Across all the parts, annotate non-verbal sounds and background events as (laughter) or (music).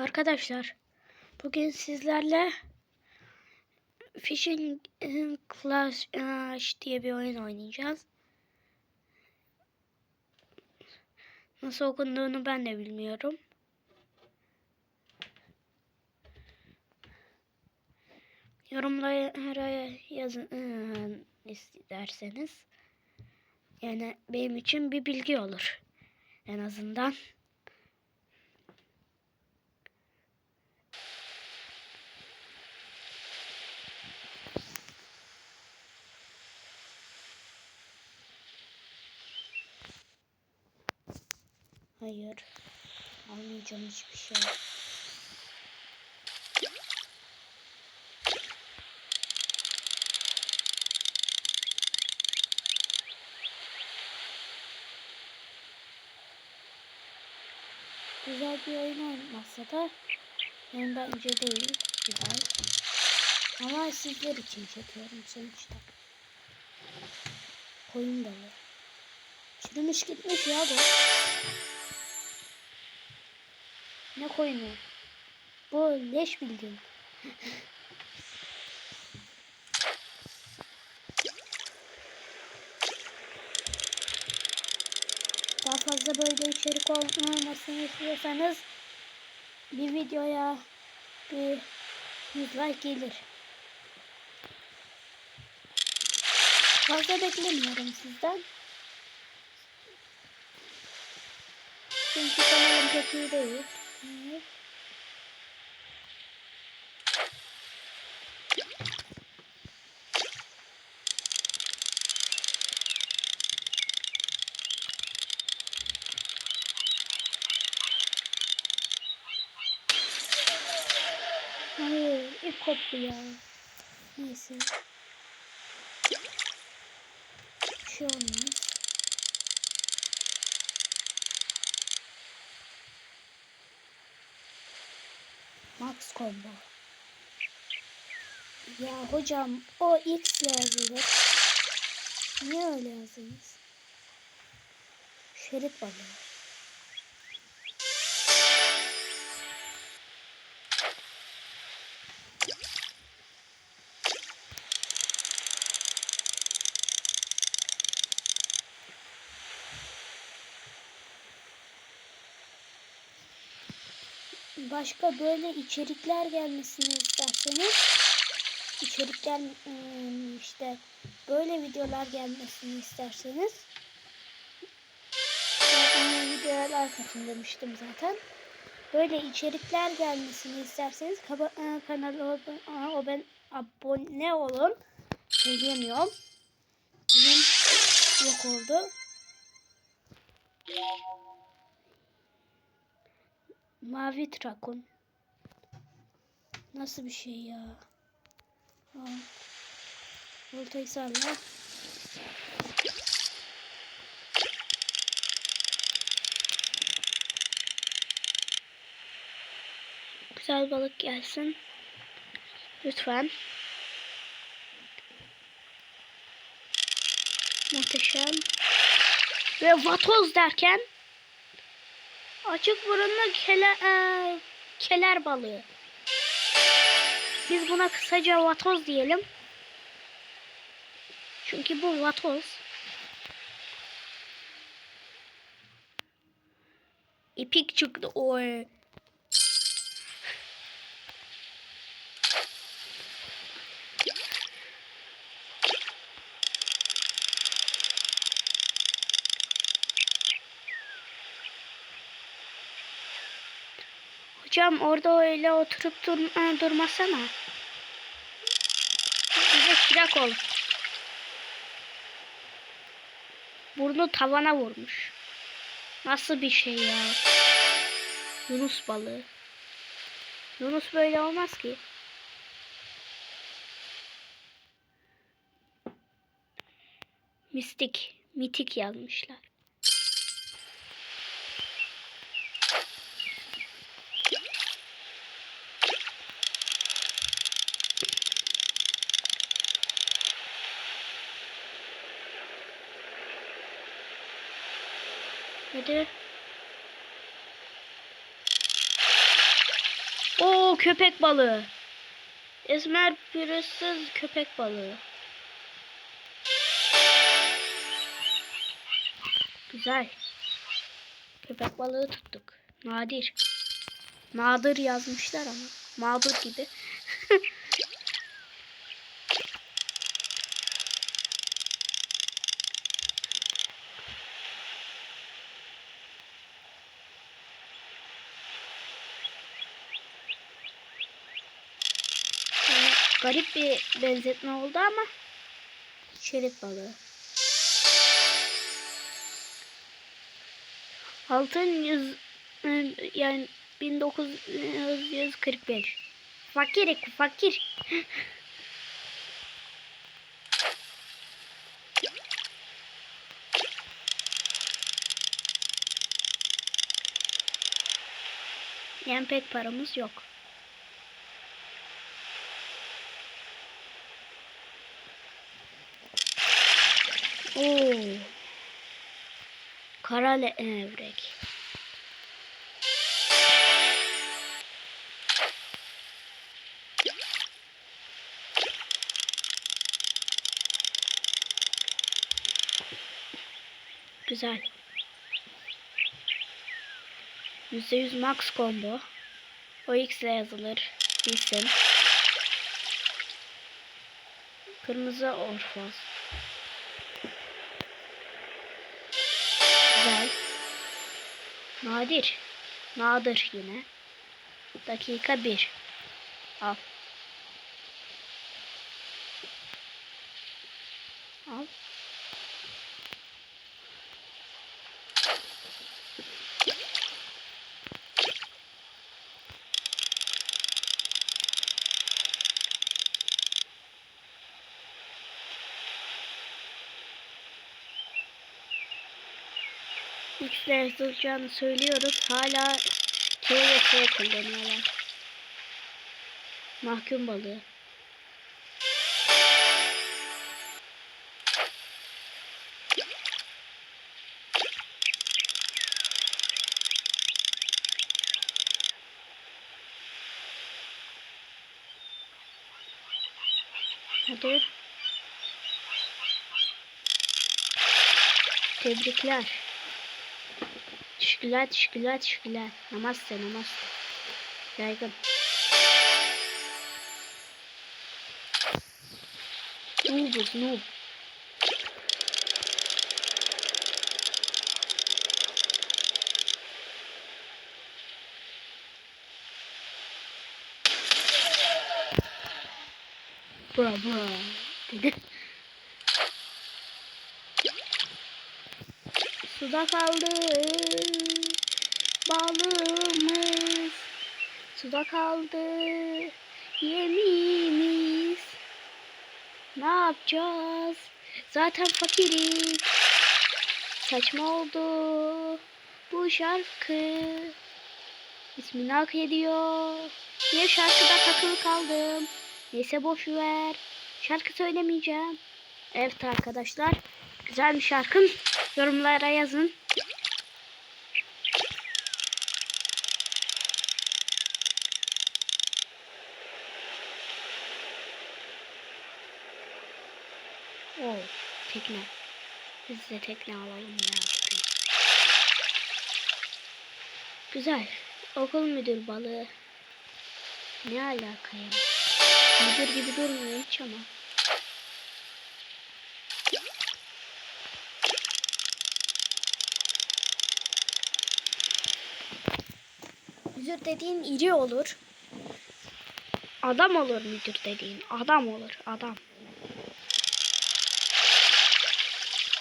Arkadaşlar bugün sizlerle Fishing Clash diye bir oyun oynayacağız. Nasıl okunduğunu ben de bilmiyorum. Yorumlara yazın ıı, isterseniz. Yani benim için bir bilgi olur. En azından. Hayır. Almayacağım hiçbir şey. Güzel bir oyun olmasa da yani bence değil. Güzel. Ama sizler için çekiyorum sonuçta. Koyun balığı. Çürümüş gitmiş ya bu. Ne koyunu? Bu leş bildiğin. Daha fazla böyle içerik olmamasını istiyorsanız bir videoya bir 100 like gelir. Fazla beklemiyorum sizden. Çünkü kanalım pek iyi değil. Hayır, ip koptu ya. Neyse. Bir şey olmaz. Max combo. Ya hocam o X yazılır. Niye öyle yazılır? Şerit balığı. Başka böyle içerikler gelmesini isterseniz içerikler ıı, işte böyle videolar gelmesini isterseniz ıı, videoya like atın demiştim zaten. Böyle içerikler gelmesini isterseniz ıı, kanala abone, abone olun. Söyleyemiyorum. Bugün yok oldu. Mavi trakon. Nasıl bir şey ya? Al. Voltayı salla. Güzel balık gelsin. Lütfen. Muhteşem. Ve vatoz derken Açık burunlu keler, e, keler balığı. Biz buna kısaca vatoz diyelim. Çünkü bu vatoz. İpik çıktı. Oy. Hocam orada öyle oturup dur durmasana. Bize çırak ol. Burnu tavana vurmuş. Nasıl bir şey ya? Yunus balığı. Yunus böyle olmaz ki. Mistik, mitik yazmışlar. Hadi. Oo köpek balığı. Esmer pürüzsüz köpek balığı. Güzel. Köpek balığı tuttuk. Nadir. Nadir yazmışlar ama. Mağdur gibi. Yani garip bir benzetme oldu ama şerit balığı. Altın yüz yani 1945. Fakir fakir. (laughs) Yani pek paramız yok. Oo. Kara levrek. Güzel. %100 max combo. O X ile yazılır. İsim. Kırmızı orfoz. Nadir. Nadir yine. Dakika 1. Al. Al. X'le yazılacağını söylüyoruz. Hala K ve S kullanıyorlar. Mahkum balığı. Hadi. Tebrikler. Teşekkürler, teşekkürler, teşekkürler. Namaste, namaste. Yaygın. Noobuz, noob. Bra bra dedi. Suda kaldı balığımız. Suda kaldı yemimiz. Ne yapacağız? Zaten fakiriz. Saçma oldu bu şarkı. İsmini hak ediyor. Niye şarkıda takılı kaldım? Neyse boş ver. Şarkı söylemeyeceğim. Evet arkadaşlar. Güzel bir şarkım. Yorumlara yazın. Oo, tekne. Biz de tekne alalım ya. Güzel. Okul müdür balığı. Ne alaka ya? Müdür gibi durmuyor hiç ama. Müdür dediğin iri olur. Adam olur müdür dediğin. Adam olur. Adam.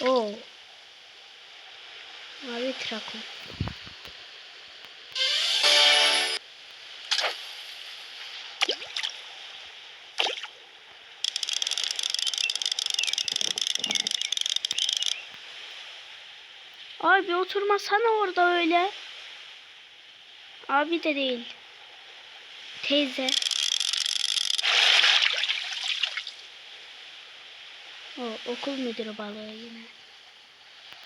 Oo. Mavi trakon. Abi oturmasana orada öyle. Abi de değil. Teyze. O okul müdürü balığı yine.